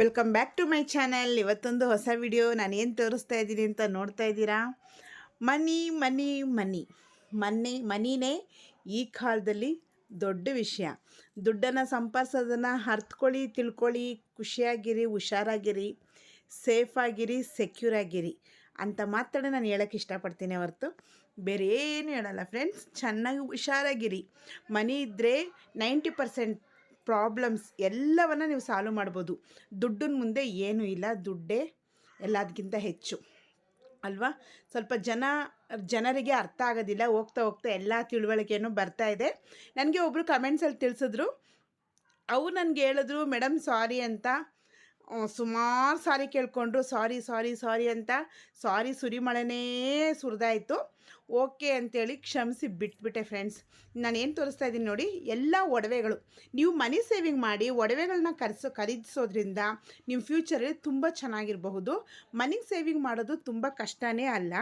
Welcome back to my channel ಇವತ್ತೊಂದು ಹೊಸ video ನಾನು ಏನು ತೋರಿಸ್ತಾ ಇದ್ದೀನಿ ಅಂತ ನೋಡ್ತಾ ಇದ್ದೀರಾ? ಮನಿ ಮನಿ ಮನಿ. ಮನೆ ಮನಿನೇ ಈ ಕಾಲದಲ್ಲಿ ದೊಡ್ಡ ವಿಷಯ. ದುಡ್ಡನ್ನು ಸಂಪಾದಿಸೋದನ್ನು ಅರ್ತ್ಕೊಳ್ಳಿ, ತಿಳ್ಕೊಳ್ಳಿ, ಖುಷಿಯಾಗಿರಿ, ಹುಷಾರಾಗಿರಿ ಸೇಫಾಗಿರಿ ಸೆಕ್ಯೂರ್ ಆಗಿರಿ ಅಂತ ಮಾತ್ರ ನಾನು ಹೇಳೋಕ್ಕೆ ಇಷ್ಟಪಡ್ತೀನಿ ಹೊರತು ಬೇರೆ ಏನು ಹೇಳಲ್ಲ. ಫ್ರೆಂಡ್ಸ್ ಚೆನ್ನಾಗಿ ಹುಷಾರಾಗಿರಿ. ಮನಿ ಇದ್ದರೆ ನೈಂಟಿ ಪರ್ಸೆಂಟ್ ಪ್ರಾಬ್ಲಮ್ಸ್ ಎಲ್ಲವನ್ನು ನೀವು ಸಾಲ್ವ್ ಮಾಡ್ಬೋದು. ದುಡ್ಡಿನ ಮುಂದೆ ಏನೂ ಇಲ್ಲ, ದುಡ್ಡೇ ಎಲ್ಲದಕ್ಕಿಂತ ಹೆಚ್ಚು. ಅಲ್ವಾ? ಸ್ವಲ್ಪ ಜನ, ಜನರಿಗೆ ಅರ್ಥ ಆಗೋದಿಲ್ಲ, ಹೋಗ್ತಾ ಹೋಗ್ತಾ ಎಲ್ಲ ತಿಳುವಳಿಕೆಯೂ ಬರ್ತಾ ಇದೆ. ನನಗೆ ಒಬ್ಬರು ಕಮೆಂಟ್ಸಲ್ಲಿ ತಿಳಿಸಿದ್ರು. ಅವ್ರು ನನಗೆ ಹೇಳಿದ್ರು, ಮೇಡಮ್ ಸಾರಿ ಅಂತ. ಸುಮಾರು ಸಾರಿ ಕೇಳಿಕೊಂಡ್ರು, ಸಾರಿ ಸಾರಿ ಸಾರಿ ಅಂತ ಸಾರಿ ಸುರಿಮಳೆನೇ ಸುರಿದಾಯಿತು. ಓಕೆ ಅಂತೇಳಿ ಕ್ಷಮಿಸಿ ಬಿಟ್ಬಿಟ್ಟೆ ಫ್ರೆಂಡ್ಸ್. ನಾನು ಏನು ತೋರಿಸ್ತಾ ಇದ್ದೀನಿ ನೋಡಿ, ಎಲ್ಲ ಒಡವೆಗಳು. ನೀವು ಮನಿ ಸೇವಿಂಗ್ ಮಾಡಿ ಒಡವೆಗಳನ್ನ ಕರೆಸೋ, ಖರೀದಿಸೋದ್ರಿಂದ ನಿಮ್ಮ ಫ್ಯೂಚರಲ್ಲಿ ತುಂಬ ಚೆನ್ನಾಗಿರಬಹುದು. ಮನಿ ಸೇವಿಂಗ್ ಮಾಡೋದು ತುಂಬ ಕಷ್ಟನೇ ಅಲ್ಲ.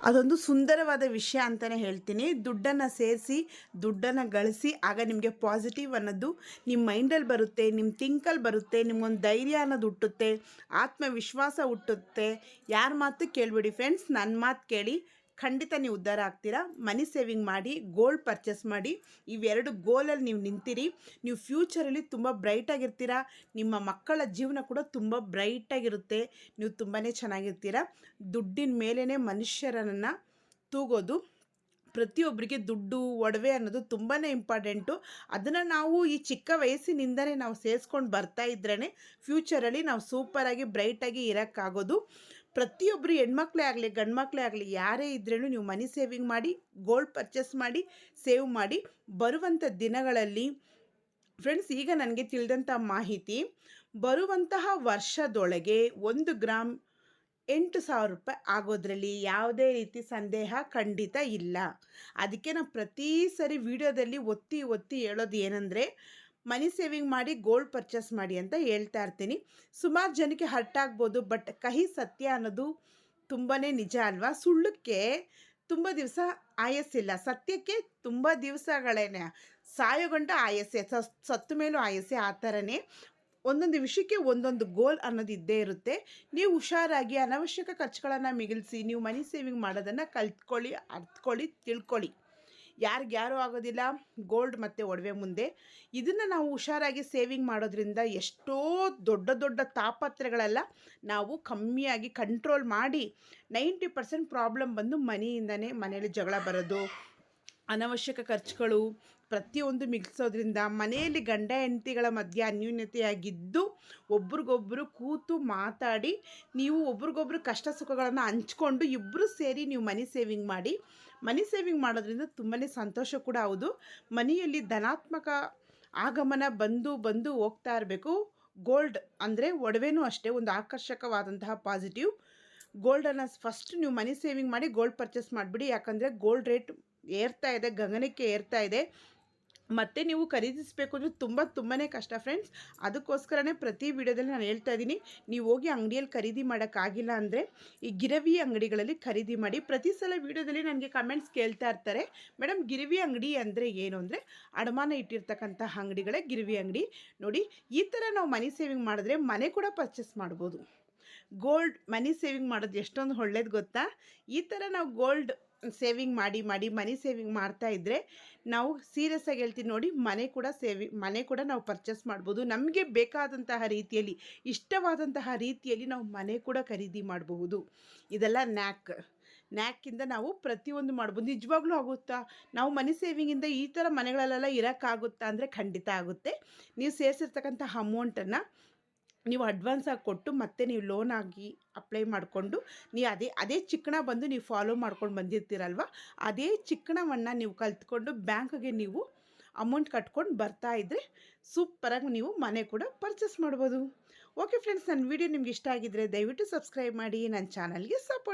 ಅದೊಂದು ಸುಂದರವಾದ ವಿಷಯ ಅಂತಲೇ ಹೇಳ್ತೀನಿ. ದುಡ್ಡನ್ನು ಸೇರಿಸಿ, ದುಡ್ಡನ್ನು ಗಳಿಸಿ, ಆಗ ನಿಮಗೆ ಪಾಸಿಟಿವ್ ಅನ್ನೋದು ನಿಮ್ಮ ಮೈಂಡಲ್ಲಿ ಬರುತ್ತೆ ನಿಮ್ಮ ಥಿಂಕಲ್ಲಿ ಬರುತ್ತೆ, ನಿಮ್ಗೊಂದು ಧೈರ್ಯ ಅನ್ನೋದು ಹುಟ್ಟುತ್ತೆ, ಆತ್ಮವಿಶ್ವಾಸ ಹುಟ್ಟುತ್ತೆ. ಯಾರ ಮಾತು ಕೇಳಿಬಿಡಿ ಫ್ರೆಂಡ್ಸ್ ನನ್ನ ಮಾತು ಕೇಳಿ. ಖಂಡಿತ ನೀವು ಉದ್ಧಾರ ಆಗ್ತೀರಾ? ಮನಿ ಸೇವಿಂಗ್ ಮಾಡಿ ಗೋಲ್ಡ್ ಪರ್ಚೇಸ್ ಮಾಡಿ, ಇವೆರಡು ಗೋಲಲ್ಲಿ ನೀವು ನಿಂತೀರಿ. ನೀವು ಫ್ಯೂಚರಲ್ಲಿ ತುಂಬ ಬ್ರೈಟಾಗಿರ್ತೀರಾ ನಿಮ್ಮ ಮಕ್ಕಳ ಜೀವನ ಕೂಡ ತುಂಬ ಬ್ರೈಟಾಗಿರುತ್ತೆ ನೀವು ತುಂಬಾ ಚೆನ್ನಾಗಿರ್ತೀರ? ದುಡ್ಡಿನ ಮೇಲೇ ಮನುಷ್ಯರನ್ನು ತೂಗೋದು ಪ್ರತಿಯೊಬ್ಬರಿಗೆ ದುಡ್ಡು, ಒಡವೆ ಅನ್ನೋದು ತುಂಬಾ ಇಂಪಾರ್ಟೆಂಟು ಅದನ್ನು ನಾವು ಈ ಚಿಕ್ಕ ವಯಸ್ಸಿನಿಂದಲೇ ನಾವು ಸೇರಿಸ್ಕೊಂಡು ಬರ್ತಾ ಇದ್ರೇ ಫ್ಯೂಚರಲ್ಲಿ ನಾವು ಸೂಪರಾಗಿ ಬ್ರೈಟಾಗಿ ಇರೋಕ್ಕಾಗೋದು. ಪ್ರತಿಯೊಬ್ಬರು ಹೆಣ್ಮಕ್ಳೇ ಆಗಲಿ, ಗಂಡ್ಮಕ್ಳೇ ಆಗಲಿ, ಯಾರೇ ಇದ್ರೂ ನೀವು ಮನಿ ಸೇವಿಂಗ್ ಮಾಡಿ ಗೋಲ್ಡ್ ಪರ್ಚೇಸ್ ಮಾಡಿ ಸೇವ್ ಮಾಡಿ ಬರುವಂಥ ದಿನಗಳಲ್ಲಿ ಫ್ರೆಂಡ್ಸ್ ಈಗ ನನಗೆ ತಿಳಿದಂಥ ಮಾಹಿತಿ, ಬರುವಂತಹ ವರ್ಷದೊಳಗೆ ಒಂದು ಗ್ರಾಮ್ ಎಂಟು ಸಾವಿರ ರೂಪಾಯಿ ಆಗೋದ್ರಲ್ಲಿ ಯಾವುದೇ ರೀತಿ ಸಂದೇಹ ಖಂಡಿತ ಇಲ್ಲ. ಅದಕ್ಕೆ ನಾನು ಪ್ರತಿ ಸರಿ ವಿಡಿಯೋದಲ್ಲಿ ಒತ್ತಿ ಒತ್ತಿ ಹೇಳೋದು ಏನಂದರೆ ಮನಿ ಸೇವಿಂಗ್ ಮಾಡಿ ಗೋಲ್ಡ್ ಪರ್ಚೇಸ್ ಮಾಡಿ ಅಂತ ಹೇಳ್ತಾ ಇರ್ತೀನಿ. ಸುಮಾರು ಜನಕ್ಕೆ ಹರ್ಟ್ ಆಗ್ಬೋದು, ಬಟ್ ಕಹಿ ಸತ್ಯ ಅನ್ನೋದು ತುಂಬಾ ನಿಜ ಅಲ್ವಾ? ಸುಳ್ಳಕ್ಕೆ ತುಂಬ ದಿವಸ ಆಯಸ್ಸಿಲ್ಲ ಸತ್ಯಕ್ಕೆ ತುಂಬ ದಿವಸಗಳೇನೆ. ಸಾಯೋ ಗಂಟ ಆಯಸ್ಸೆ ಸತ್ತು ಮೇಲೂ ಆಯಸ್ಸೆ ಆ ಥರನೇ. ಒಂದೊಂದು ವಿಷಯಕ್ಕೆ ಒಂದೊಂದು ಗೋಲ್ ಅನ್ನೋದು ಇದ್ದೇ ಇರುತ್ತೆ. ನೀವು ಹುಷಾರಾಗಿ ಅನವಶ್ಯಕ ಖರ್ಚುಗಳನ್ನು ಮಿಗಿಲ್ಸಿ, ನೀವು ಮನಿ ಸೇವಿಂಗ್ ಮಾಡೋದನ್ನು ಕಲ್ತ್ಕೊಳ್ಳಿ, ಅರ್ತ್ಕೊಳ್ಳಿ, ತಿಳ್ಕೊಳ್ಳಿ. ಯಾರಿಗ್ಯಾರೂ ಆಗೋದಿಲ್ಲ ಗೋಲ್ಡ್ ಮತ್ತು ಒಡವೆ ಮುಂದೆ. ಇದನ್ನು ನಾವು ಹುಷಾರಾಗಿ ಸೇವಿಂಗ್ ಮಾಡೋದ್ರಿಂದ ಎಷ್ಟೋ ದೊಡ್ಡ ದೊಡ್ಡ ತಾಪತ್ರೆಗಳೆಲ್ಲ ನಾವು ಕಮ್ಮಿಯಾಗಿ ಕಂಟ್ರೋಲ್ ಮಾಡಿ ನೈಂಟಿ ಪರ್ಸೆಂಟ್ ಪ್ರಾಬ್ಲಮ್ ಬಂದು ಮನೆಯಿಂದನೇ ಮನೇಲಿ ಜಗಳ ಬರೋದು, ಅನವಶ್ಯಕ ಖರ್ಚುಗಳು ಪ್ರತಿಯೊಂದು ಮಿಗಿಸೋದ್ರಿಂದ ಮನೆಯಲ್ಲಿ ಗಂಡ ಹೆಂಡತಿಗಳ ಮಧ್ಯೆ ಅನ್ಯೂನ್ಯತೆಯಾಗಿದ್ದು ಒಬ್ರಿಗೊಬ್ಬರು ಕೂತು ಮಾತಾಡಿ, ನೀವು ಒಬ್ರಿಗೊಬ್ರು ಕಷ್ಟ ಸುಖಗಳನ್ನು ಹಂಚ್ಕೊಂಡು ಇಬ್ಬರು ಸೇರಿ ನೀವು ಮನಿ ಸೇವಿಂಗ್ ಮಾಡಿ. ಮನಿ ಸೇವಿಂಗ್ ಮಾಡೋದ್ರಿಂದ ತುಂಬಾ ಸಂತೋಷ ಕೂಡ ಹೌದು. ಮನೆಯಲ್ಲಿ ಧನಾತ್ಮಕ ಆಗಮನ ಬಂದು ಬಂದು ಹೋಗ್ತಾ ಇರಬೇಕು. ಗೋಲ್ಡ್ ಅಂದರೆ ಒಡವೆನೂ ಅಷ್ಟೇ, ಒಂದು ಆಕರ್ಷಕವಾದಂತಹ ಪಾಸಿಟಿವ್ ಗೋಲ್ಡನ್ನು ಫಸ್ಟ್ ನೀವು ಮನಿ ಸೇವಿಂಗ್ ಮಾಡಿ ಗೋಲ್ಡ್ ಪರ್ಚೇಸ್ ಮಾಡಿಬಿಡಿ. ಯಾಕಂದರೆ ಗೋಲ್ಡ್ ರೇಟ್ ಏರ್ತಾ ಇದೆ, ಗಗನಕ್ಕೆ ಏರ್ತಾ ಇದೆ. ಮತ್ತೆ ನೀವು ಖರೀದಿಸಬೇಕು ಅಂದರೆ ತುಂಬ ತುಂಬಾ ಕಷ್ಟ ಫ್ರೆಂಡ್ಸ್ ಅದಕ್ಕೋಸ್ಕರನೇ ಪ್ರತಿ ವಿಡಿಯೋದಲ್ಲಿ ನಾನು ಹೇಳ್ತಾ ಇದ್ದೀನಿ, ನೀವು ಹೋಗಿ ಅಂಗಡಿಯಲ್ಲಿ ಖರೀದಿ ಮಾಡೋಕ್ಕಾಗಿಲ್ಲ ಅಂದರೆ ಈ ಗಿರವಿ ಅಂಗಡಿಗಳಲ್ಲಿ ಖರೀದಿ ಮಾಡಿ. ಪ್ರತಿ ಸಲ ವಿಡಿಯೋದಲ್ಲಿ ನನಗೆ ಕಮೆಂಟ್ಸ್ ಕೇಳ್ತಾ ಇರ್ತಾರೆ, ಮೇಡಮ್, ಗಿರವಿ ಅಂಗಡಿ ಅಂದರೆ ಏನು? ಅಂದರೆ ಅಡಮಾನ ಇಟ್ಟಿರ್ತಕ್ಕಂತಹ ಅಂಗಡಿಗಳೇ ಗಿರವಿ ಅಂಗಡಿ. ನೋಡಿ, ಈ ಥರ ನಾವು ಮನಿ ಸೇವಿಂಗ್ ಮಾಡಿದ್ರೆ ಮನೆ ಕೂಡ ಪರ್ಚೇಸ್ ಮಾಡ್ಬೋದು. ಗೋಲ್ಡ್ ಮನಿ ಸೇವಿಂಗ್ ಮಾಡೋದು ಎಷ್ಟೊಂದು ಒಳ್ಳೇದು ಗೊತ್ತಾ? ಈ ಥರ ನಾವು ಗೋಲ್ಡ್ ಸೇವಿಂಗ್ ಮಾಡಿ ಮಾಡಿ, ಮನಿ ಸೇವಿಂಗ್ ಮಾಡ್ತಾ ಇದ್ರೆ ನಾವು ಸೀರಿಯಸ್ ಆಗಿ ಹೇಳ್ತೀನಿ ನೋಡಿ ಮನೆ ಕೂಡ ಸೇವಿ ಮನೆ ಕೂಡ ನಾವು ಪರ್ಚೇಸ್ ಮಾಡ್ಬೋದು. ನಮಗೆ ಬೇಕಾದಂತಹ ರೀತಿಯಲ್ಲಿ, ಇಷ್ಟವಾದಂತಹ ರೀತಿಯಲ್ಲಿ ನಾವು ಮನೆ ಕೂಡ ಖರೀದಿ ಮಾಡಬಹುದು. ಇದೆಲ್ಲ ನ್ಯಾಕ್ ನ್ಯಾಕಿಂದ ನಾವು ಪ್ರತಿಯೊಂದು ಮಾಡ್ಬೋದು. ನಿಜವಾಗ್ಲೂ ಆಗುತ್ತಾ? ನಾವು ಮನಿ ಸೇವಿಂಗಿಂದ ಈ ಥರ ಮನೆಗಳಲ್ಲೆಲ್ಲ ಇರೋಕ್ಕಾಗುತ್ತಾ? ಅಂದರೆ ಖಂಡಿತ ಆಗುತ್ತೆ. ನೀವು ಸೇರಿಸಿರ್ತಕ್ಕಂಥ ಅಮೌಂಟನ್ನು ನೀವು ಅಡ್ವಾನ್ಸ್ ಆಗಿ ಕೊಟ್ಟು ಮತ್ತೆ ನೀವು ಲೋನ್ ಆಗಿ ಅಪ್ಲೈ ಮಾಡಿಕೊಂಡು ನೀವು ಅದೇ ಅದೇ ಚಿಕ್ಕಣ ಬಂದು ನೀವು ಫಾಲೋ ಮಾಡ್ಕೊಂಡು ಬಂದಿರ್ತೀರಲ್ವ? ಅದೇ ಚಿಕ್ಕಣವನ್ನು ನೀವು ಕಲ್ತ್ಕೊಂಡು ಬ್ಯಾಂಕ್ಗೆ ನೀವು ಅಮೌಂಟ್ ಕಟ್ಕೊಂಡು ಬರ್ತಾ ಇದ್ದರೆ ಸೂಪರಾಗಿ ನೀವು ಮನೆ ಕೂಡ ಪರ್ಚೇಸ್ ಮಾಡ್ಬೋದು. ಓಕೆ ಫ್ರೆಂಡ್ಸ್ ನನ್ನ ವೀಡಿಯೋ ನಿಮ್ಗೆ ಇಷ್ಟ ಆಗಿದ್ದರೆ ದಯವಿಟ್ಟು ಸಬ್ಸ್ಕ್ರೈಬ್ ಮಾಡಿ ನನ್ನ ಚಾನಲ್ಗೆ ಸಪೋರ್ಟ್